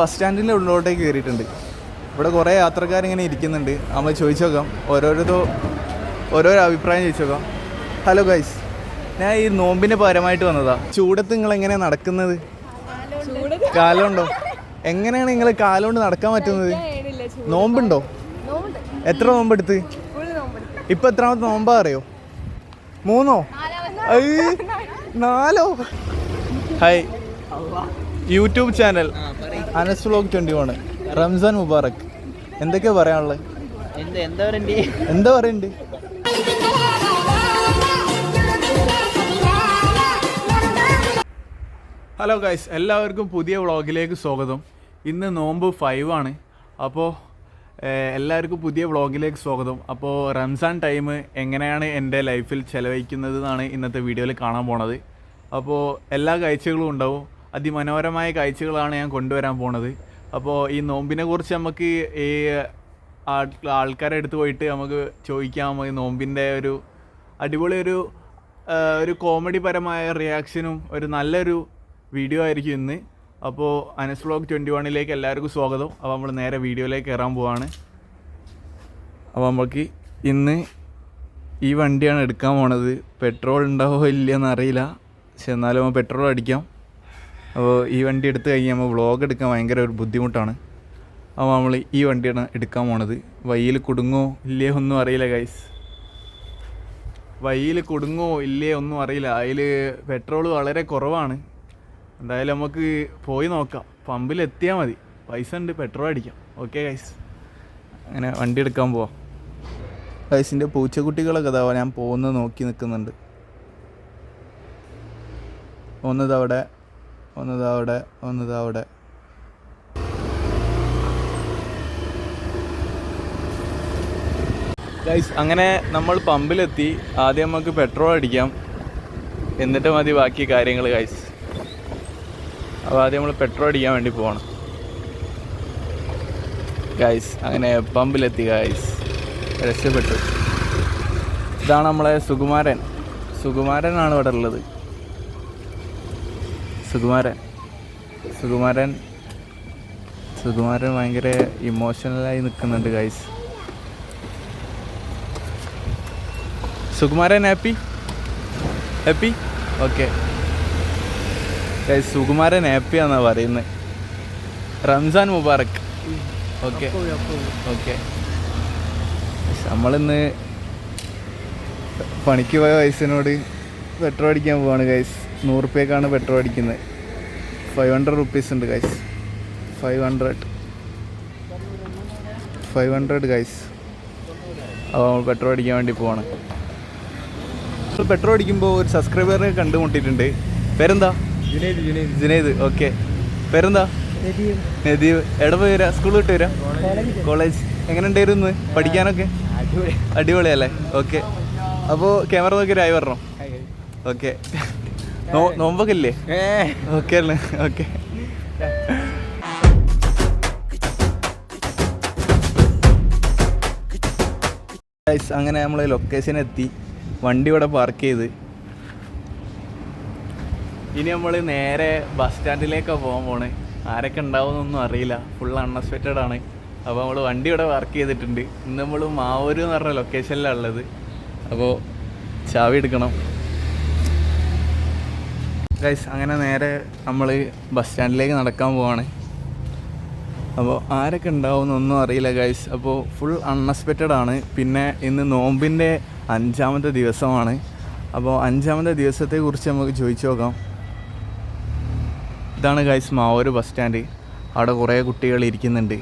Bus സ്റ്റാൻഡിന്റെ ഉള്ളിലോട്ടേക്ക് കയറിയിട്ടുണ്ട്. ഇവിടെ കുറേ യാത്രക്കാരിങ്ങനെ ഇരിക്കുന്നുണ്ട്. നമ്മൾ ചോദിച്ചു നോക്കാം. ഓരോരോ ഓരോരോ അഭിപ്രായം ചോദിച്ചു നോക്കാം. ഹലോ ഗൈസ് ഞാൻ ഈ നോമ്പിന് പകരമായിട്ട് വന്നതാ. ചൂടത്ത് നിങ്ങൾ എങ്ങനെയാണ് നടക്കുന്നത്? കാലമുണ്ടോ എങ്ങനെയാണ് നിങ്ങൾ കാലുകൊണ്ട് നടക്കാൻ പറ്റുന്നത്? നോമ്പുണ്ടോ? എത്ര നോമ്പെടുത്ത്? ഇപ്പൊ എത്രാമത്തെ നോമ്പാ അറിയോ? മൂന്നോ? നാലോ? Hi YouTube channel. Anas vlog twenty one Ramzan Mubarak. എന്തൊക്കെയാ പറയാനുള്ളത് എന്താ പറയുന്നുണ്ട് എന്താ പറയണ്ട്? ഹലോ ഗൈസ് എല്ലാവർക്കും പുതിയ വ്ളോഗിലേക്ക് സ്വാഗതം. ഇന്ന് നോമ്പ് ഫൈവ് ആണ് അപ്പോൾ എല്ലാവർക്കും പുതിയ വ്ളോഗിലേക്ക് സ്വാഗതം. അപ്പോൾ റംസാൻ ടൈം എങ്ങനെയാണ് എന്റെ ലൈഫിൽ ചെലവഴിക്കുന്നത് എന്നാണ് ഇന്നത്തെ വീഡിയോയിൽ കാണാൻ പോണത്. അപ്പോൾ എല്ലാ കാഴ്ചകളും ഉണ്ടാവും. അതിമനോഹരമായ കാഴ്ചകളാണ് ഞാൻ കൊണ്ടുവരാൻ പോണത്. അപ്പോൾ ഈ നോമ്പിനെ കുറിച്ച് നമുക്ക് ഈ ആൾ- ആൾക്കാരെ അടുത്ത് പോയിട്ട് നമുക്ക് ചോദിക്കാം. നമുക്ക് നോമ്പിന്റെ ഒരു അടിപൊളി ഒരു ഒരു കോമഡി പരമായ റിയാക്ഷനും ഒരു നല്ലൊരു വീഡിയോ ആയിരിക്കും ഇന്ന്. അപ്പോൾ അനസ് വ്ലോഗ് ട്വന്റി വണ്ണിലേക്ക് എല്ലാവർക്കും സ്വാഗതം. അപ്പോൾ നമ്മൾ നേരെ വീഡിയോയിലേക്ക് കയറാൻ പോവാണ്. അപ്പോൾ നമുക്ക് ഇന്ന് ഈ വണ്ടിയാണ് എടുക്കാൻ പോണത്. പെട്രോൾ ഉണ്ടാവോ ഇല്ലയെന്ന് അറിയില്ല. പക്ഷെ എന്നാലും പെട്രോൾ അടിക്കാം. അപ്പോൾ ഈ വണ്ടി എടുത്തു കഴിഞ്ഞാൽ വ്ളോഗ് എടുക്കാൻ ഭയങ്കര ഒരു ബുദ്ധിമുട്ടാണ്. അപ്പോൾ നമ്മൾ ഈ വണ്ടിയാണ് എടുക്കാൻ പോണത്. വയ്യിൽ കുടുങ്ങോ ഇല്ലേ ഒന്നും അറിയില്ല ഗൈസ് വയ്യിൽ കുടുങ്ങോ ഇല്ലേ ഒന്നും അറിയില്ല. അതിൽ പെട്രോൾ വളരെ കുറവാണ്. എന്തായാലും നമുക്ക് പോയി നോക്കാം. പമ്പിൽ എത്തിയാൽ മതി. പൈസ ഉണ്ട് പെട്രോൾ അടിക്കാം. ഓക്കെ ഗൈസ് അങ്ങനെ വണ്ടി എടുക്കാൻ പോവാം. ഗൈസിന്റെ പൂച്ചക്കുട്ടികളൊക്കെ അതാ ഞാൻ പോകുന്നത് നോക്കി നിൽക്കുന്നുണ്ട്. ഒന്നത് അവിടെ ഒന്നത് അവിടെ അവിടെ ഗൈസ് അങ്ങനെ നമ്മൾ പമ്പിലെത്തി. ആദ്യം നമുക്ക് പെട്രോൾ അടിക്കാം. എന്നിട്ട് മതി ബാക്കി കാര്യങ്ങൾ ഗൈസ് അപ്പോൾ ആദ്യം നമ്മൾ പെട്രോൾ അടിക്കാൻ വേണ്ടി പോകണം ഗൈസ് അങ്ങനെ പമ്പിലെത്തി ഗൈസ് രക്ഷപ്പെട്ടു. ഇതാണ് നമ്മളെ സുകുമാരൻ. സുകുമാരനാണ് ഇവിടെ ഉള്ളത്. സുകുമാരൻ. സുകുമാരൻ സുകുമാരൻ ഭയങ്കര ഇമോഷണലായി നിൽക്കുന്നുണ്ട് guys Sukumaran happy happy okay Sukumaran happy ആണെന്നാണ് പറയുന്നത് റംസാൻ മുബാറക്. ഓക്കെ ഓക്കെ നമ്മളിന്ന് പണിക്ക് പോയ വയസ്സിനോട് പെട്രോൾ അടിക്കാൻ പോവാണ് ഗൈസ് നൂറുപ്യക്കാണ് പെട്രോൾ അടിക്കുന്നത്. ഫൈവ് ഹൺഡ്രഡ് റുപ്പീസ് ഉണ്ട് guys five hundred five hundred guys അപ്പോൾ നമ്മൾ പെട്രോൾ അടിക്കാൻ വേണ്ടി പോവാണ്. പെട്രോൾ അടിക്കുമ്പോൾ ഒരു സബ്സ്ക്രൈബറിനെ കണ്ടുമുട്ടിയിട്ടുണ്ട്. പേരെന്താ? ജുനൈദ് ജുനൈദ്. ജുനൈദ് ഓക്കെ പേരെന്താ? നദീവ് എവിടെ പോയി വരാം? സ്കൂൾ വിട്ട് വരാം? കോളേജ്. എങ്ങനെ ഉണ്ടായിരുന്നു പഠിക്കാനൊക്കെ? അടിപൊളി. അടിപൊളിയല്ലേ? ഓക്കെ അപ്പോൾ ക്യാമറ നോക്കി രായി വരണം. ഓക്കെ നോമ്പൊക്കെ ഇല്ലേ ഓക്കെ അല്ലേ? ഓക്കെ അങ്ങനെ നമ്മൾ ലൊക്കേഷൻ എത്തി. വണ്ടി ഇവിടെ പാർക്ക് ചെയ്ത്. ഇനി നമ്മൾ നേരെ ബസ് സ്റ്റാൻഡിലേക്കാണ് പോകാൻ പോണേ. ആരൊക്കെ ഉണ്ടാവുമെന്നൊന്നും അറിയില്ല. ഫുൾ അൺഎക്സ്പെക്റ്റഡ് ആണ്. അപ്പോൾ നമ്മൾ വണ്ടി ഇവിടെ വർക്ക് ചെയ്തിട്ടുണ്ട്. ഇന്ന് നമ്മൾ മാവൂർ എന്ന് പറഞ്ഞ ലൊക്കേഷനിലാണ് ഉള്ളത്. അപ്പോൾ ചാവി എടുക്കണം. ഗൈസ് അങ്ങനെ നേരെ നമ്മൾ ബസ് സ്റ്റാൻഡിലേക്ക് നടക്കാൻ പോവാണ്. അപ്പോൾ ആരൊക്കെ ഉണ്ടാവുമെന്നൊന്നും അറിയില്ല ഗൈസ് അപ്പോൾ ഫുൾ അൺഎക്സ്പെക്റ്റഡ് ആണ്. പിന്നെ ഇന്ന് നോമ്പിന്റെ അഞ്ചാമത്തെ ദിവസമാണ്. അപ്പോൾ അഞ്ചാമത്തെ ദിവസത്തെക്കുറിച്ച് നമുക്ക് ചോദിച്ചു നോക്കാം. ഇതാണ് ഗൈസ് മാവൂർ ബസ് സ്റ്റാൻഡ് അവിടെ കുറേ കുട്ടികൾ ഇരിക്കുന്നുണ്ട്.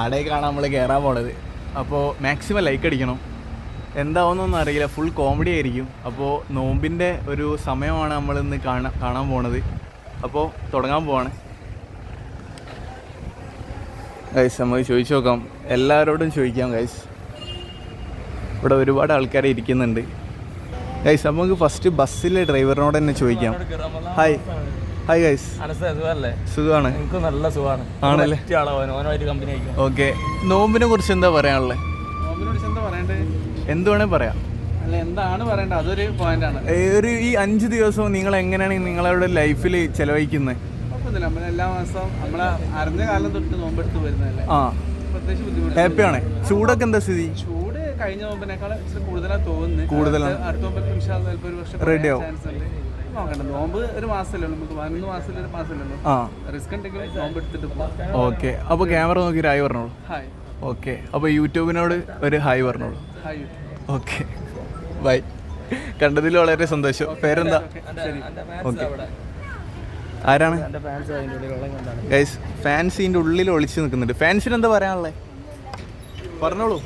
ആടേക്കാണ് നമ്മൾ കയറാൻ പോണത്. അപ്പോൾ മാക്സിമം ലൈക്ക് അടിക്കണം. എന്താവുന്നൊന്നും അറിയില്ല. ഫുൾ കോമഡി ആയിരിക്കും. അപ്പോൾ നോമ്പിന്റെ ഒരു സമയമാണ് നമ്മൾ ഇന്ന് കാണാൻ കാണാൻ പോണത്. അപ്പോൾ തുടങ്ങാൻ പോവാണ്. ഗൈസ് നമുക്ക് ചോദിച്ചു നോക്കാം. എല്ലാവരോടും ചോദിക്കാം ഗൈസ് ഇവിടെ ഒരുപാട് ആൾക്കാർ ഇരിക്കുന്നുണ്ട്. ഗൈസ് നമുക്ക് ഫസ്റ്റ് ബസ്സിലെ ഡ്രൈവറിനോട് തന്നെ ചോദിക്കാം. ഹായ് ഹായ് ഗൈസ് സുഖമാണ്. എനിക്ക് നല്ല സുഖമാണ്. ആണല്ലേ? ഓക്കെ നോമ്പിനെ കുറിച്ച് എന്താ പറയാനുള്ളത് എന്ത് വേണേ പറയാം. അല്ല എന്താണ് പറയേണ്ടത്? അതൊരു പോയിന്റ് ആണ്. ഒരു ഈ അഞ്ച് ദിവസവും നിങ്ങൾ എങ്ങനെയാണ് നിങ്ങളുടെ ലൈഫിൽ ചെലവഴിക്കുന്നത് കുഴപ്പമൊന്നുമില്ല. നമ്മൾ എല്ലാ മാസവും നമ്മളെ അറിഞ്ഞ കാലം തൊട്ട് നോമ്പെടുത്ത് വരുന്നതല്ലേ? ആ. പ്രത്യേകിച്ച് ബുദ്ധിമുട്ട്. ഹാപ്പിയാണ്. ചൂടൊക്കെ എന്താ സ്ഥിതി? ചൂട് കഴിഞ്ഞ നോമ്പിനേക്കാൾ ഇച്ചിരി കൂടുതലാണ് തോന്നുന്നത് കൂടുതലാണ്. അടുത്ത- അടുത്ത നോമ്പ് ഇൻഷാല്ലാ ചിലപ്പോൾ ഒരു വർഷം ഉണ്ട്. നോക്കണ്ട നോമ്പ് ഒരു മാസമല്ലേ നമുക്ക് പതിനൊന്ന് മാസത്തിൽ ഒരു മാസമല്ലല്ലോ റിസ്ക് ഉണ്ടെങ്കിൽ നോമ്പ് എടുത്തിട്ട് പോകാം ഓക്കെ. അപ്പോൾ ക്യാമറ നോക്കി ഒരു ഹായ് പറഞ്ഞോളൂ. ഹായ്. ഓക്കെ. അപ്പോൾ യൂട്യൂബിനോട് ഒരു ഹായ് പറഞ്ഞോളൂ. ഓക്കെ. ബൈ. കണ്ടതിൽ വളരെ സന്തോഷം. പേരെന്താ? ഓക്കെ ആരാണ്? ഗൈസ് ഫാൻസ് ഇതിന്റെ ഉള്ളിൽ ഒളിച്ചു നിൽക്കുന്നുണ്ട്. ഫാൻസിന് എന്താ പറയാനുള്ളത് പറഞ്ഞോളൂ.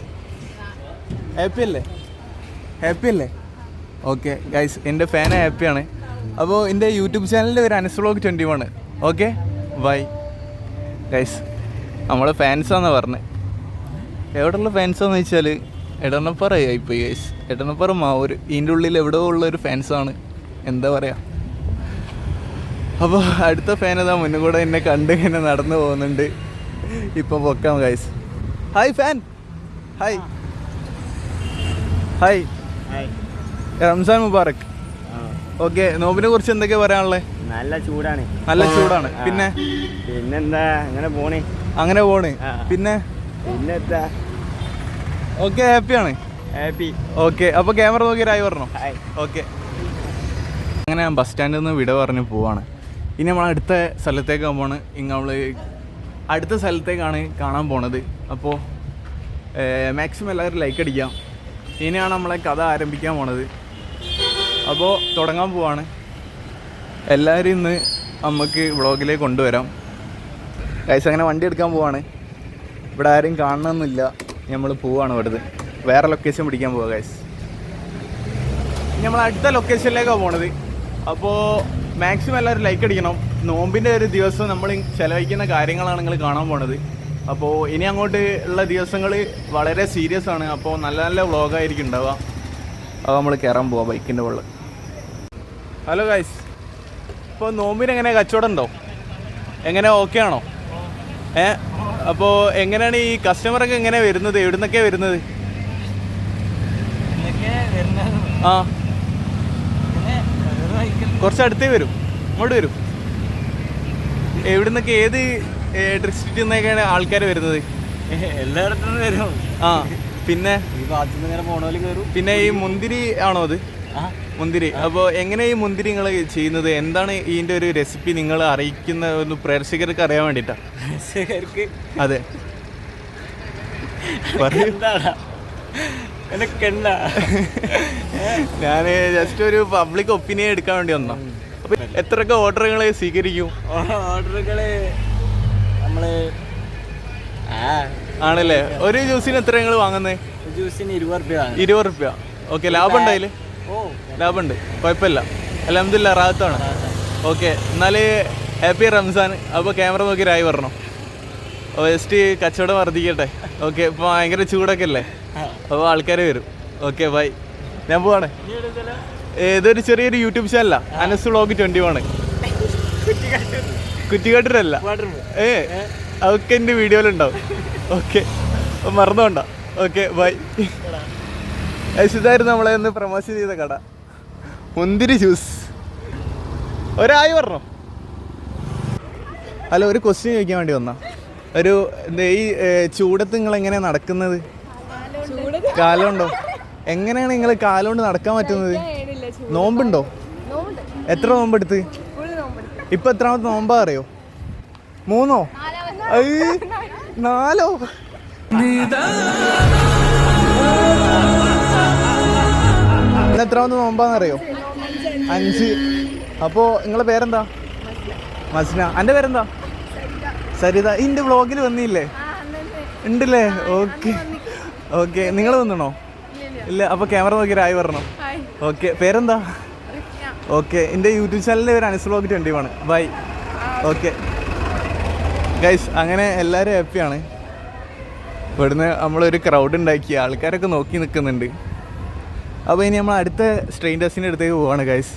ഹാപ്പി അല്ലേ? ഹാപ്പി അല്ലേ? ഓക്കെ ഗൈസ് എന്റെ ഫാൻ ഹാപ്പിയാണ് അപ്പോൾ എന്റെ യൂട്യൂബ് ചാനലിന്റെ ഒരു Anas blog twenty one. Okay? Bye guys നമ്മളെ ഫാൻസാന്നാണ് പറഞ്ഞത് എവിടെയുള്ള ഫാൻസാന്ന് വെച്ചാൽ എടണപ്പറ ആയിപ്പോയി ഗൈസ് എടണപ്പറ മാവൂർ ഇതിന്റെ ഉള്ളിൽ എവിടെ ഉള്ള ഒരു ഫാൻസാണ് എന്താ പറയുക അപ്പോൾ അടുത്ത ഫാൻ ഇതാ മുന്നും കൂടെ എന്നെ കണ്ട് ഇങ്ങനെ നടന്നു പോകുന്നുണ്ട്. ഇപ്പം പൊക്കാം guys hi fan hi hi Ramzan Mubarak. Okay നോബിനെ കുറിച്ച് എന്തൊക്കെയാ പറയാനുള്ളത് നല്ല ചൂടാണ്. നല്ല ചൂടാണ്. പിന്നെ? പിന്നെന്താ? അങ്ങനെ പോണേ. അങ്ങനെ പോണേ. ആ. പിന്നെ ഓക്കെ ഹാപ്പിയാണ് ഹാപ്പി ഓക്കെ അപ്പോൾ ക്യാമറ നോക്കി രായി പറഞ്ഞോ? ഓക്കെ അങ്ങനെ ഞാൻ ബസ് സ്റ്റാൻഡിൽ നിന്ന് വിട പറഞ്ഞ് പോവാണ്. ഇനി നമ്മൾ അടുത്ത സ്ഥലത്തേക്ക് പോകുമ്പോൾ ഇങ്ങ നമ്മൾ അടുത്ത സ്ഥലത്തേക്കാണ് കാണാൻ പോണത്. അപ്പോൾ മാക്സിമം എല്ലാവരും ലൈക്ക് അടിക്കാം. ഇനിയാണ് നമ്മളെ കഥ ആരംഭിക്കാൻ പോണത്. അപ്പോൾ തുടങ്ങാൻ പോവാണ്. എല്ലാവരും ഇന്ന് നമുക്ക് വ്ളോഗിലേക്ക് കൊണ്ടുവരാം. കൈസ് അങ്ങനെ വണ്ടി എടുക്കാൻ പോവാണ്. ഇവിടെ ആരും കാണണമെന്നില്ല. നമ്മൾ പോവാണ് ഇവിടുന്ന്. വേറെ ലൊക്കേഷൻ പിടിക്കാൻ പോവാ ഗൈസ് നമ്മൾ അടുത്ത ലൊക്കേഷനിലേക്കാണ് പോണത്. അപ്പോൾ മാക്സിമം എല്ലാവരും ലൈക്ക് അടിക്കണം. നോമ്പിന്റെ ഒരു ദിവസം നമ്മൾ ചിലവഴിക്കുന്ന കാര്യങ്ങളാണ് നിങ്ങൾ കാണാൻ പോണത്. അപ്പോൾ ഇനി അങ്ങോട്ട് ഉള്ള ദിവസങ്ങൾ വളരെ സീരിയസ് ആണ്. അപ്പോൾ നല്ല നല്ല വ്ളോഗായിരിക്കും ഉണ്ടാവുക അപ്പോൾ നമ്മൾ കയറാൻ പോവാം ബൈക്കിന്റെ വെള്ളം ഹലോ ഗൈസ് ഇപ്പോൾ നോമ്പിന് എങ്ങനെ കച്ചവടം ഉണ്ടോ? എങ്ങനെ? ഓക്കെ ആണോ? ഏ? അപ്പോൾ എങ്ങനെയാണ് ഈ കസ്റ്റമറൊക്കെ എങ്ങനെ വരുന്നത്? എവിടുന്നൊക്കെ വരുന്നത്? ആ. കുറച്ച് അടുത്തേ വരും. ഇങ്ങോട്ട് വരും. എവിടുന്നൊക്കെ ഏത് ഡിസ്ട്രിക്റ്റിൽ നിന്നൊക്കെയാണ് ആൾക്കാർ വരുന്നത്? എല്ലായിടത്തും വരും. ആ. പിന്നെ? ഈ ഭാഗത്തുനിന്ന് ഇങ്ങനെ പോണോൽ കയറും പിന്നെ ഈ മുന്തിരി ആണോ അത്? ആ. മുന്തിരി. അപ്പോൾ എങ്ങനെ ഈ മുന്തിരി നിങ്ങൾ ചെയ്യുന്നത്? എന്താണ് ഇതിന്റെ ഒരു റെസിപ്പി നിങ്ങൾ അറിയിക്കുന്ന ഒന്ന് പ്രേക്ഷകർക്ക് അറിയാൻ വേണ്ടിയിട്ടാണ് പ്രേക്ഷകർക്ക്? അതെ. ഞാൻ ജസ്റ്റ് ഒരു പബ്ലിക് ഒപ്പീനിയൻ എടുക്കാൻ വേണ്ടി വന്നാ അപ്പൊ എത്രയൊക്കെ ഓർഡറുകൾ സ്വീകരിക്കും? ഓർഡറുകൾ നമ്മൾ ആണല്ലേ? ഒരു ജ്യൂസിന് എത്ര നിങ്ങൾ വാങ്ങുന്നത് ജ്യൂസിന് ഇരുപത് റുപ്യ ഇരുപത് റുപ്യ. ഓക്കെ ലാഭം ഉണ്ടായിൽ ഓ ലാഭമുണ്ട് കുഴപ്പമില്ല. അലഹമില്ല റാത്താണ് ഓക്കെ എന്നാൽ ഹാപ്പി റംസാൻ. അപ്പോൾ ക്യാമറ നോക്കി രായി എസ് ജസ്റ്റ് കച്ചവടം വർദ്ധിക്കട്ടെ. ഓക്കെ ഇപ്പോൾ ഭയങ്കര ചൂടൊക്കെ അല്ലേ അപ്പോൾ ആൾക്കാർ വരും. Okay bye. ഞാൻ പോവാണ്. ഇതൊരു ചെറിയൊരു യൂട്യൂബ് ചാനലാ? അനസ് വ്ളോഗ് ട്വന്റി വൺ കുറ്റിക്കാട്ടിലല്ല ഏ അതൊക്കെ എന്റെ വീഡിയോയിലുണ്ടാവും. ഓക്കെ മറന്നോണ്ട ഓക്കെ ബൈ. ഇതായിരുന്നു നമ്മളെ ഒന്ന് പ്രമോഷൻ ചെയ്ത കട. മുന്തിരി ജ്യൂസ് ഒരായി പറഞ്ഞോ? അല്ല ഒരു ക്വസ്റ്റ്യൻ ചോദിക്കാൻ വേണ്ടി വന്നാ. ഒരു എന്താ ഈ ചൂടത്ത് നിങ്ങൾ എങ്ങനെയാണ് നടക്കുന്നത് കാലമുണ്ടോ എങ്ങനെയാണ് നിങ്ങൾ കാലുകൊണ്ട് നടക്കാൻ പറ്റുന്നത്? നോമ്പുണ്ടോ? എത്ര നോമ്പെടുത്ത്? ഇപ്പൊ എത്രാമത്തെ നോമ്പാ അറിയോ? മൂന്നോ? നാലോ? നാലോ ഇന്ന് എത്രാമത്തെ നോമ്പാന്നറിയോ? അഞ്ച്. അപ്പോ നിങ്ങളെ പേരെന്താ? മസ്ന. എന്റെ പേരെന്താ? സരിത. ഇന്റെ വ്ളോഗിൽ വന്നില്ലേ? ഉണ്ടല്ലേ? ഓക്കെ. ഓക്കെ. നിങ്ങൾ വന്നണോ? ഇല്ല. അപ്പൊ ക്യാമറ നോക്കി രായി പറഞ്ഞോ ഓക്കെ. പേരെന്താ? ഓക്കെ. എന്റെ യൂട്യൂബ് ചാനലിന്റെ പേര് അനസ് വ്ളോഗ് ട്വന്റി ആണ്. ബൈ. ഓക്കെ. ഗൈസ് അങ്ങനെ എല്ലാവരും ഹാപ്പിയാണ്. ഇവിടുന്ന് നമ്മളൊരു ക്രൗഡ് ഉണ്ടാക്കി. ആൾക്കാരൊക്കെ നോക്കി നിൽക്കുന്നുണ്ട് അപ്പോൾ ഇനി നമ്മൾ അടുത്ത സ്ട്രെയിൻ ടെസ്റ്റിന്റെ അടുത്തേക്ക് പോവാണ് ഗൈസ്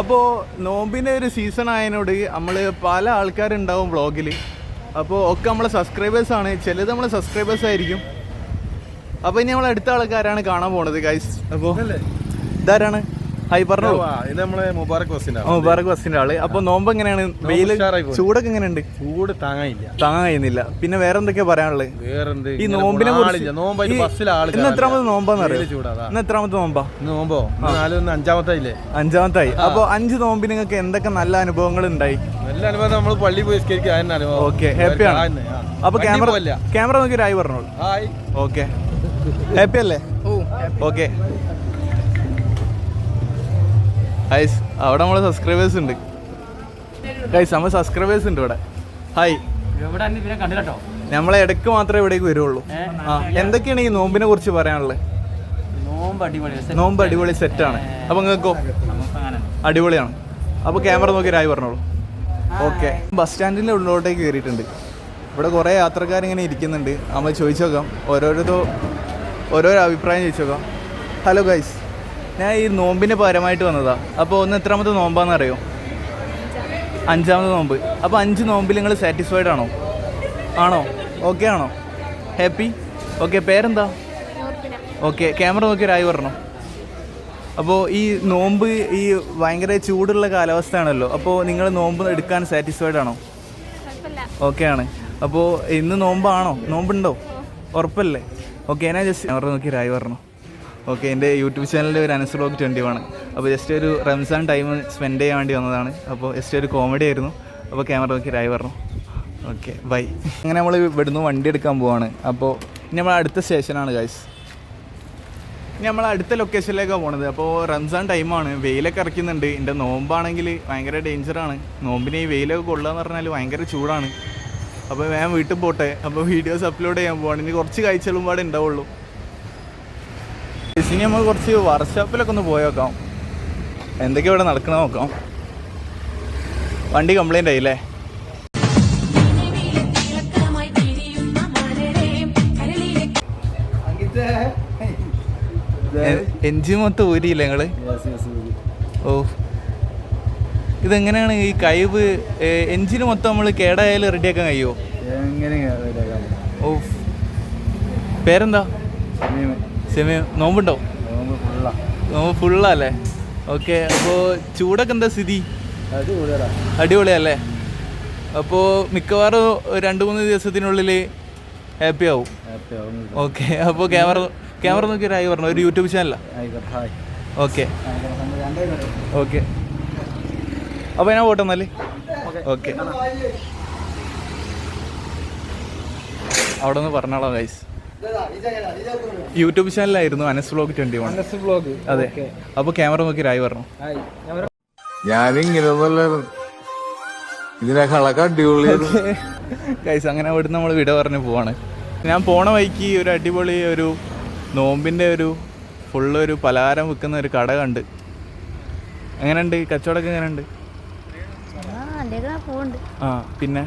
അപ്പോൾ നോമ്പിന്റെ ഒരു സീസൺ ആയതിനോട് നമ്മൾ പല ആൾക്കാരുണ്ടാവും വ്ളോഗിൽ അപ്പോൾ ഒക്കെ നമ്മളെ സബ്സ്ക്രൈബേഴ്സാണ് ചിലത് നമ്മളെ സബ്സ്ക്രൈബേഴ്സ് ആയിരിക്കും. അപ്പോൾ ഇനി നമ്മൾ അടുത്ത ആൾക്കാരാണ് കാണാൻ പോണത് ഗൈസ് അപ്പോൾ ഇതാരാണ്? ഹായ് പറഞ്ഞോളൂ ഇത് നമ്മളെ മുബാറക് ബസ്സിന്റെ മുബാറക് ബസ്സിന്റെ ആൾ. അപ്പൊ നോമ്പ് എങ്ങനെയാണ്? വെയിൽ. ചൂടൊക്കെ എങ്ങനെയുണ്ട്? ചൂട് താങ്ങാനില്ല. താങ്ങാനില്ല. പിന്നെ വേറെ എന്തൊക്കെയാ പറയാനുള്ളത്? വേറെന്ത്? ഈ നോമ്പിനെ ഇന്ന് എത്രാമത്തെ നോമ്പാന്ന് അറിയാം. ഇന്ന് എത്രാമത്തെ നോമ്പാ? നോമ്പോ? അഞ്ചാമത്തെ അഞ്ചാമത്തായി. അപ്പൊ അഞ്ച് നോമ്പിന് നിങ്ങൾക്ക് എന്തൊക്കെ നല്ല അനുഭവങ്ങൾ ഉണ്ടായി? നല്ല അനുഭവം നമ്മൾ പള്ളി പോയി ഓക്കെ ഹാപ്പിയാണ് അപ്പൊ ക്യാമറ ക്യാമറ നോക്കി ഒരായി പറഞ്ഞോളൂ. ഹായ്. ഓക്കെ. ഹാപ്പി അല്ലേ? ഓക്കെ. ഹൈസ് അവിടെ നമ്മളെ സബ്സ്ക്രൈബേഴ്സ് ഉണ്ട്. ഗൈസ് നമ്മൾ സബ്സ്ക്രൈബേഴ്സ് ഉണ്ട് ഇവിടെ. ഹായ് നമ്മളെ ഇടയ്ക്ക് മാത്രമേ ഇവിടേക്ക് വരുള്ളൂ. ആ എന്തൊക്കെയാണ് ഈ നോമ്പിനെ കുറിച്ച് പറയാനുള്ളത്? നോമ്പ് അടിപൊളി. സെറ്റാണ്. അപ്പൊ നിങ്ങൾക്കോ? അടിപൊളിയാണ്. അപ്പൊ ക്യാമറ നോക്കി രായി പറഞ്ഞോളൂ. ഓക്കെ. ബസ് സ്റ്റാൻഡിന്റെ ഉള്ളിലോട്ടേക്ക് കയറിയിട്ടുണ്ട്. ഇവിടെ കുറേ യാത്രക്കാരിങ്ങനെ ഇരിക്കുന്നുണ്ട്. നമ്മൾ ചോദിച്ചു നോക്കാം ഓരോരോ ഓരോരോ അഭിപ്രായം ചോദിച്ചു നോക്കാം ഹലോ ഗൈസ് ഞാൻ ഈ നോമ്പിന് പരമായിട്ട് വന്നതാ. അപ്പോൾ ഒന്ന് എത്രാമത്തെ നോമ്പാന്ന് അറിയോ അഞ്ചാമത്തെ നോമ്പ്. അപ്പോൾ അഞ്ച് നോമ്പിൽ നിങ്ങൾ സാറ്റിസ്ഫൈഡ് ആണോ? ആണോ? ഓക്കെ ആണോ? ഹാപ്പി ഓക്കെ പേരെന്താ? ഓക്കെ ക്യാമറ നോക്കി ഒരായി പറഞ്ഞോ അപ്പോൾ ഈ നോമ്പ് ഈ ഭയങ്കര ചൂടുള്ള കാലാവസ്ഥയാണല്ലോ. അപ്പോൾ നിങ്ങൾ നോമ്പ് എടുക്കാൻ സാറ്റിസ്ഫൈഡ് ആണോ? ഓക്കെ ആണ്. അപ്പോൾ ഇന്ന് നോമ്പാണോ? നോമ്പുണ്ടോ? ഉറപ്പല്ലേ? ഓക്കെ ഞാൻ ജസ്റ്റ് ക്യാമറ നോക്കി ഒരായി പറഞ്ഞു ഓക്കെ എന്റെ യൂട്യൂബ് ചാനലിൽ ഒരു അനസ് ബ്ലോഗ് ട്വന്റി വൺ. അപ്പോൾ ജസ്റ്റ് ഒരു റംസാൻ ടൈം സ്പെൻഡ് ചെയ്യാൻ വേണ്ടി വന്നതാണ്. അപ്പോൾ ജസ്റ്റ് ഒരു കോമഡി ആയിരുന്നു. അപ്പോൾ ക്യാമറ നോക്കി രായി പറഞ്ഞു ഓക്കെ ബൈ അങ്ങനെ നമ്മൾ ഇവിടുന്ന് വണ്ടി എടുക്കാൻ പോവാണ്. അപ്പോൾ ഇനി നമ്മൾ അടുത്ത സ്റ്റേഷനാണ് ഗൈസ് ഇനി നമ്മൾ അടുത്ത ലൊക്കേഷനിലേക്കാണ് പോണത്. അപ്പോൾ റംസാൻ ടൈമാണ് വെയിലൊക്കെ ഇറക്കുന്നുണ്ട്. എന്റെ നോമ്പാണെങ്കിൽ ഭയങ്കര ഡേഞ്ചറാണ് നോമ്പിന് ഈ വെയിലൊക്കെ കൊള്ളുക എന്ന് പറഞ്ഞാൽ ഭയങ്കര ചൂടാണ്. അപ്പോൾ ഞാൻ വീട്ടിൽ പോട്ടെ. അപ്പോൾ വീഡിയോസ് അപ്ലോഡ് ചെയ്യാൻ പോവാണ്. ഇനി കുറച്ച് കാഴ്ചകളും പാടെ ഉണ്ടാവുള്ളൂ. ഇനി നമ്മൾ കുറച്ച് വർക്ക്ഷോപ്പിലൊക്കെ ഒന്ന് പോയി നോക്കാം. എന്തൊക്കെയാണ് ഇവിടെ നടക്കണ നോക്കാം. വണ്ടി കംപ്ലൈന്റ് ആയില്ലേ? എഞ്ചിൻ മൊത്തം ഊരിയില്ല ഞങ്ങൾ ഓ. ഇതെങ്ങനെയാണ് ഈ കഴിവ്? എഞ്ചിന് മൊത്തം നമ്മൾ കേടായാലും റെഡിയാക്കാൻ കഴിയുമോ ഓ. പേരെന്താ? സെമി നോമ്പുണ്ടോ? നോമ്പ് ഫുള്ളല്ലേ? ഓക്കെ അപ്പോൾ ചൂടൊക്കെ എന്താ സ്ഥിതി? അടിപൊളിയല്ലേ? അപ്പോൾ മിക്കവാറും രണ്ട് മൂന്ന് ദിവസത്തിനുള്ളിൽ ഹാപ്പി ആവും. ഓക്കെ അപ്പോൾ ക്യാമറ ക്യാമറ നോക്കി ഒരു ആയി പറഞ്ഞു? ഒരു യൂട്യൂബ് ചാനലാ? ഓക്കെ. ഓക്കെ. അപ്പോൾ ഞാൻ പോട്ടെ എന്നാൽ? ഓക്കെ. അവിടെ നിന്ന് പറഞ്ഞോളാം guys YouTube ചാനലായിരുന്നു Anas vlog twenty one blog അതെ. അപ്പൊ ക്യാമറ നോക്കി രായി പറഞ്ഞു. ഞാനിങ്ങനെ ഇതിനേക്കാളൊക്കെ അടിപൊളി ഗൈസ് അങ്ങനെ അവിടുന്ന് നമ്മൾ വിട പറഞ്ഞു പോവാണ്. ഞാൻ പോണ വഴിക്ക് ഒരു അടിപൊളി ഒരു നോമ്പിന്റെ ഒരു ഫുള്ള് ഒരു പലഹാരം വിൽക്കുന്ന ഒരു കട കണ്ട്. എങ്ങനെയുണ്ട്? കച്ചവടമൊക്കെ എങ്ങനെയുണ്ട്? ഉണ്ട് ആ പിന്നെ?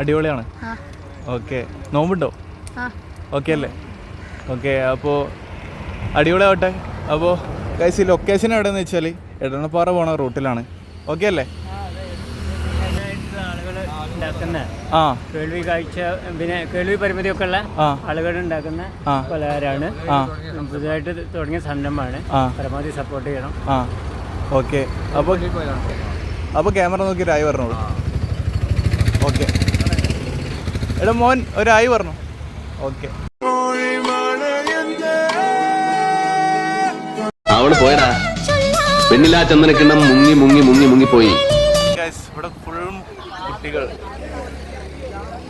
അടിപൊളിയാണ്. ആ. ഓക്കെ. നോമ്പുണ്ടോ? ആ. ഓക്കെ അല്ലേ? ഓക്കെ അപ്പോൾ അടിപൊളിയാവട്ടെ. അപ്പോൾ ഗൈസ് ഈ ലൊക്കേഷൻ എവിടെയെന്ന് വെച്ചാൽ എടണപ്പാറ പോണ റൂട്ടിലാണ്. ഓക്കെ അല്ലേ? ഉണ്ടാക്കുന്ന ആ കേൾവി കാഴ്ച പിന്നെ കേൾവി പരിമിതിയൊക്കെ ഉള്ള ആളുകൾ ഉണ്ടാക്കുന്ന ആ. പലഹാരമാണ് ആ. പുതുതായിട്ട് തുടങ്ങിയ സംരംഭമാണ്. ആ. പരമാവധി സപ്പോർട്ട് ചെയ്യണം. ആ. ഓക്കെ. അപ്പോൾ അപ്പോൾ ക്യാമറ നോക്കി രായി പറഞ്ഞോളൂ. ഓക്കെ. എടാ മോൻ ഒരായി പറഞ്ഞു. ഓക്കെ. അവൾ പോയടാ. പെണ്ണിലാ ചന്ദനക്കിണ്ണം മുങ്ങി മുങ്ങി മുങ്ങി മുങ്ങി പോയി. ഇവിടെ ഫുൾ കുട്ടികൾ.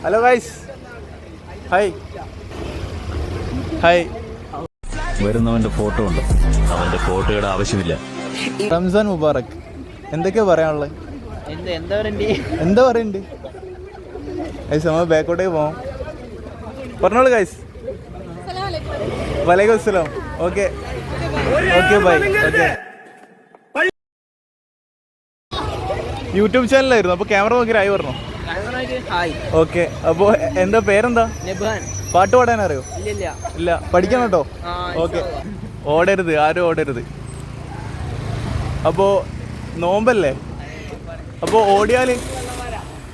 ഹലോ ഗൈസ് ഹൈ ഹൈ വരുന്നവന്റെ ഫോട്ടോ ഉണ്ട്. അവന്റെ ഫോട്ടോയുടെ ആവശ്യമില്ല. റംസാൻ മുബാറക്. എന്തൊക്കെയാ പറയാനുള്ളത്? എന്ത് എന്താ പറയണ്ടേ? എന്താ പറയുന്നുണ്ട് ഗൈസ് നമ്മൾ ബാക്കോട്ടേക്ക് പോവാം. പറഞ്ഞോളൂ ഗൈസ് വലൈക്കും അസ്സലാം. Okay okay bye okay YouTube ചാനലായിരുന്നു അപ്പോൾ ക്യാമറ നോക്കി ആയി പറഞ്ഞു? ഓക്കെ അപ്പോൾ എന്താ പേരെന്താ? പാട്ട് പാടാൻ അറിയോ ഇല്ല. പഠിക്കണം കേട്ടോ. ഓക്കെ ഓടരുത്. ആരും ഓടരുത്. അപ്പോൾ നോമ്പല്ലേ? അപ്പോൾ ഓടിയാൽ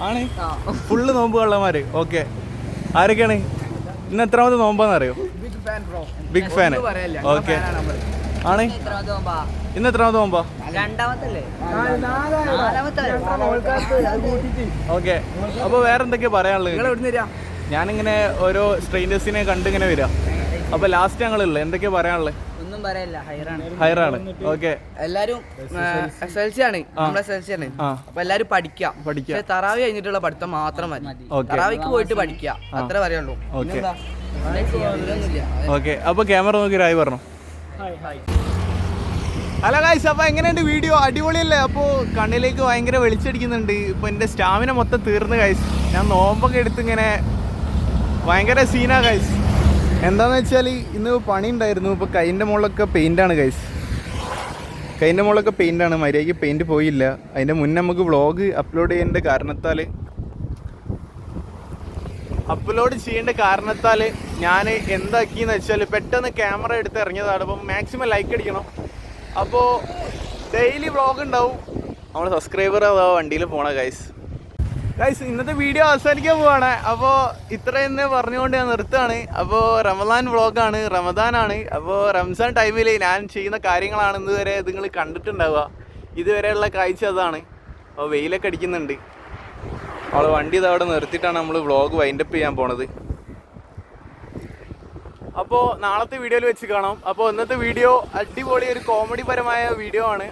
ആണ്. ഫുള്ള് നോമ്പ് കള്ളന്മാർ ഓക്കെ ആരൊക്കെയാണ്? ഇന്ന് എത്രാമത്തെ നോമ്പാന്ന് അറിയോ ബിഗ് ഫാൻ ഓക്കെ ആണ് ഇന്ന് എത്രാമത്തെ നോമ്പാ? രണ്ടാമത്തല്ലേ? ഓക്കെ അപ്പോൾ വേറെ എന്തൊക്കെയാ പറയാനുള്ളത്? ഞാനിങ്ങനെ ഓരോ സ്ട്രെയിനേഴ്സിനെ കണ്ടിങ്ങനെ വരിക അപ്പൊ ലാസ്റ്റ് ഞങ്ങളുള്ളത് എന്തൊക്കെയാ പറയാനുള്ളത്? പറയല്ല ഹൈറാണ്. ഹൈറാണ്. ഓക്കെ. എല്ലാരും എസ് എൽ സി ആണ്. നമ്മുടെ എസ് എൽ സി ആണ്. അപ്പൊ എല്ലാരും പഠിക്കാം. പഠിക്കാം. പക്ഷേ തറാവി കഴിഞ്ഞിട്ടുള്ള പഠിത്തം മാത്രം മതി. തറാവിക്ക് പോയിട്ട് പഠിക്കുക അത്ര പറയുള്ളൂ. ഓക്കെ? ഓക്കെ. അപ്പോൾ ക്യാമറ നോക്കി രായി പറഞ്ഞു. ഹലോ ഗായ്സ് അപ്പോൾ എങ്ങനെയുണ്ട് വീഡിയോ? അടിപൊളിയല്ലേ? അപ്പോൾ കണ്ണിലേക്ക് ഭയങ്കര വെളിച്ചടിക്കുന്നുണ്ട്. ഇപ്പോൾ എന്റെ സ്റ്റാമിന മൊത്തം തീർന്ന് ഗൈസ് ഞാൻ നോമ്പൊക്കെ എടുത്ത് ഇങ്ങനെ ഭയങ്കര സീനാ ഗൈസ് എന്താണെന്ന് വെച്ചാൽ ഇന്ന് പണി ഉണ്ടായിരുന്നു ഇപ്പോൾ കൈന്റെ മുകളിലൊക്കെ പെയിന്റാണ് കൈസ് കൈന്റെ മുകളിലൊക്കെ പെയിന്റാണ് മര്യാദയ്ക്ക് പെയിന്റ് പോയില്ല. അതിന്റെ മുന്നേ നമുക്ക് വ്ളോഗ് അപ്ലോഡ് ചെയ്യേണ്ട കാരണത്താൽ അപ്ലോഡ് ചെയ്യേണ്ട കാരണത്താൽ ഞാൻ എന്താക്കിയെന്ന് വെച്ചാൽ പെട്ടെന്ന് ക്യാമറ എടുത്ത് ഇറങ്ങിയതാണ്. അപ്പം മാക്സിമം ലൈക്ക് അടിക്കണം. അപ്പോൾ ഡെയിലി വ്ളോഗ് ഉണ്ടാവും. നമ്മൾ സബ്സ്ക്രൈബർ അതാ വണ്ടിയിൽ പോണ ഗൈസ് ഗൈസ് ഇന്നത്തെ വീഡിയോ അവസാനിക്കാൻ പോവാണ്. അപ്പോൾ ഇത്രയെന്ന് പറഞ്ഞുകൊണ്ട് ഞാൻ നിർത്തുകയാണ്. അപ്പോൾ റമദാൻ വ്ളോഗാണ് റമദാനാണ്. അപ്പോൾ റംസാൻ ടൈമിൽ ഞാൻ ചെയ്യുന്ന കാര്യങ്ങളാണ് ഇതുവരെ നിങ്ങൾ കണ്ടിട്ടുണ്ടാവുക. ഇതുവരെയുള്ള കാഴ്ച അതാണ്. അപ്പോൾ വെയിലൊക്കെ അടിക്കുന്നുണ്ട്. അവൾ വണ്ടി ഇത് അവിടെ നിർത്തിയിട്ടാണ് നമ്മൾ വ്ളോഗ് വൈൻഡപ്പ് ചെയ്യാൻ പോണത്. അപ്പോൾ നാളത്തെ വീഡിയോയിൽ വെച്ച് കാണാം. അപ്പോൾ ഇന്നത്തെ വീഡിയോ അടിപൊളി ഒരു കോമഡി പരമായ വീഡിയോ ആണ്.